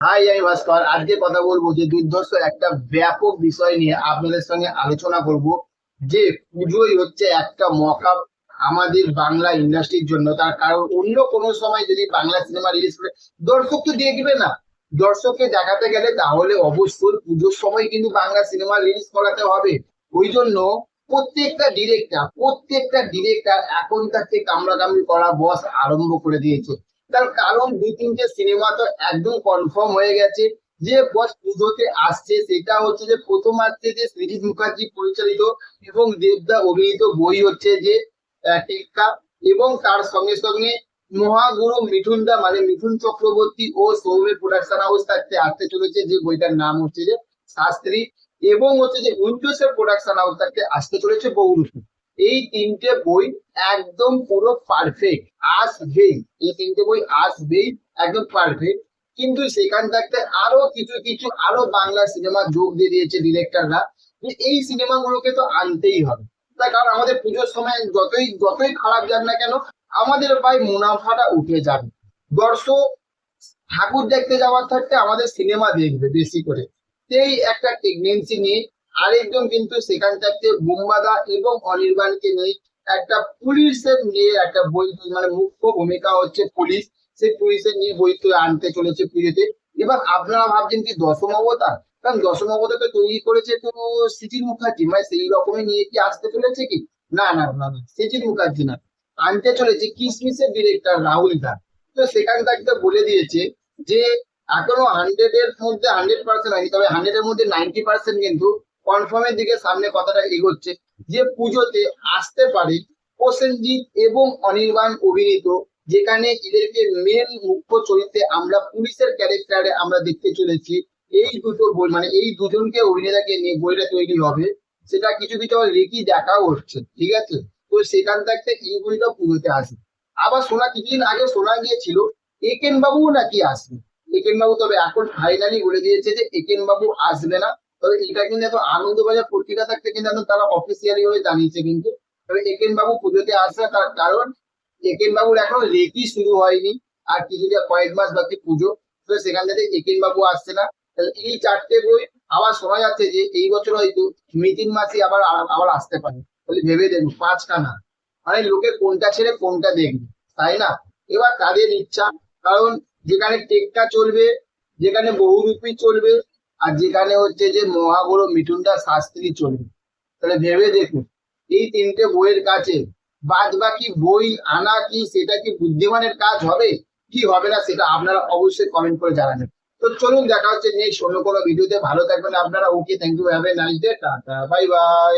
High আমি ভাস্কর। আজকে কথা বলব যে দুর্ধর্ষ একটা ব্যাপক বিষয় নিয়ে আপনাদের সঙ্গে আলোচনা করব, যে পুজোই হচ্ছে একটা মকা আমাদের বাংলা ইন্ডাস্ট্রির জন্য। তার কারণ অন্য কোনো সময় যদি বাংলা সিনেমা রিলিজ করে, দর্শক তো দেখবে না। দর্শককে দেখাতে গেলে তাহলে অবশ্যই পুজোর সময় কিন্তু বাংলা সিনেমা রিলিজ করাতে হবে। ওই জন্য প্রত্যেকটা ডিরেক্টর প্রত্যেকটা ডিরেক্টর এখন থেকে কামড়াকামড়ি করা বস আরম্ভ করে দিয়েছে। তার কারণ দুই তিনটে সিনেমা তো একদম কনফার্ম হয়ে গেছে। যে বস পুজোতে আসছে, সেটা হচ্ছে যে প্রথম আসছে যে সৃজিত মুখার্জি পরিচালিত এবং দেবদা অভিনীত বই হচ্ছে যে টেক্কা এবং তার সঙ্গে সঙ্গে মহাগুরু মিঠুন দা মানে মিঠুন চক্রবর্তী ও সৌমের প্রোডাকশন হাউস থাকতে আসতে চলেছে, যে বইটার নাম হচ্ছে যে শাস্ত্রী এবং হচ্ছে যে উইন্ডোজের প্রোডাকশন হাউস থাকতে আসতে চলেছে বহুরূপী এই তিনটে বই একদম পুরো পারফেক্ট আসবেই। এই তিনটে বই আসবেই, একদম পারফেক্ট কিন্তু সেখান থাকতে আরও কিছু কিছু, আরও বাংলা সিনেমা যোগ দিয়ে দিয়েছে ডিরেক্টররা যে এই সিনেমাগুলোকে তো আনতেই হবে। তার কারণ আমাদের পুজোর সময় যতই যতই খারাপ যাক না কেন, আমাদের ভাই মুনাফাটা উঠে যাবে। দর্শক ঠাকুর দেখতে যাওয়ার থাকতে আমাদের সিনেমা দেখবে বেশি করে। সেই একটা টেন্ডেন্সি নিয়ে আরেকজন কিন্তু সেখান থাকতে বুম্বাদা এবং অনির্বাণকে নিয়ে একটা পুলিশের নিয়ে একটা বই মানে মুখ্য ভূমিকা হচ্ছে পুলিশ। সেই পুলিশের নিয়ে বই তো আনতে চলেছে পুজোতে এবার আপনারা ভাবছেন কি দশম অবতার? কারণ দশম অবতারকে তৈরি করেছে তো সিজির মুখার্জি মানে সেই রকমই নিয়ে কি আসতে চলেছে কি? না না না না মুখার্জি না। আনতে চলেছে কিসমিসের ডিরেক্টর রাহুল দা। তো সেখান থাকতে বলে দিয়েছে যে, এখনও হান্ড্রেড এর মধ্যে হান্ড্রেড পার্সেন্ট হয়নি, তবে হান্ড্রেড এর মধ্যে নাইনটি পার্সেন্ট কিন্তু কনফার্মের দিকে সামনে কথাটা এগোচ্ছে যে পুজোতে আসতে পারে প্রসেনজিৎ এবং অনির্বাণ অভিনীত, যেখানে এদেরকে মেন মুখ্য চরিত্রে আমরা পুলিশের ক্যারেক্টারে আমরা দেখতে চলেছি। এই দুটো বই মানে এই দুজনকে অভিনেতাকে নিয়ে বইটা তৈরি হবে। সেটা কিছু কিছু আবার রেকি দেখাও হচ্ছে, ঠিক আছে? তো সেখান থাকতে এই বইটা পুজোতে আসে। আবার শোনা কিছুদিন আগে শোনা গিয়েছিল একেন বাবু নাকি আসবে। একেন বাবু তবে এখন ফাইনালি বলে দিয়েছে যে একেন বাবু আসবে না। তবে এটা কিন্তু এখন আনন্দবাজার পত্রিকা থাকতে কিন্তু তারা অফিসিয়ালি ভাবে জানিয়েছে কিন্তু। তবে একেন বাবু পুজোতে আসবে তার কারণ একেন বাবুর এখন রেকি শুরু হয়নি, আর কিছু কিছুটা কয়েক মাস বাকি পুজো, তো সেখান থেকে একেন বাবু আসছে না। এই চারটে বই আবার শোনা যাচ্ছে যে এই বছর হয়তো মিতিন মাসি আবার আবার আসতে পারে তাহলে ভেবে দেখুন পাঁচটা না মানে লোকে কোনটা ছেড়ে কোনটা দেখবে, তাই না? এবার তাদের ইচ্ছা, কারণ যেখানে টেক্কা চলবে, যেখানে বহুরূপী চলবে আর যেখানে হচ্ছে যে মহাগুরু মিঠুনদা শাস্ত্রী চলবে। তাহলে ভেবে দেখুন, এই তিনটে বইয়ের কাছে বাদ বাকি বই আনা কি, সেটা কি বুদ্ধিমানের কাজ হবে? কি হবে না, সেটা আপনারা অবশ্যই কমেন্ট করে জানাবেন। তো চলুন দেখা হচ্ছে নেক্সট অন্য কোনো ভিডিওতে ভালো থাকবেন আপনারা। Okay thank you have a nice day tata bye bye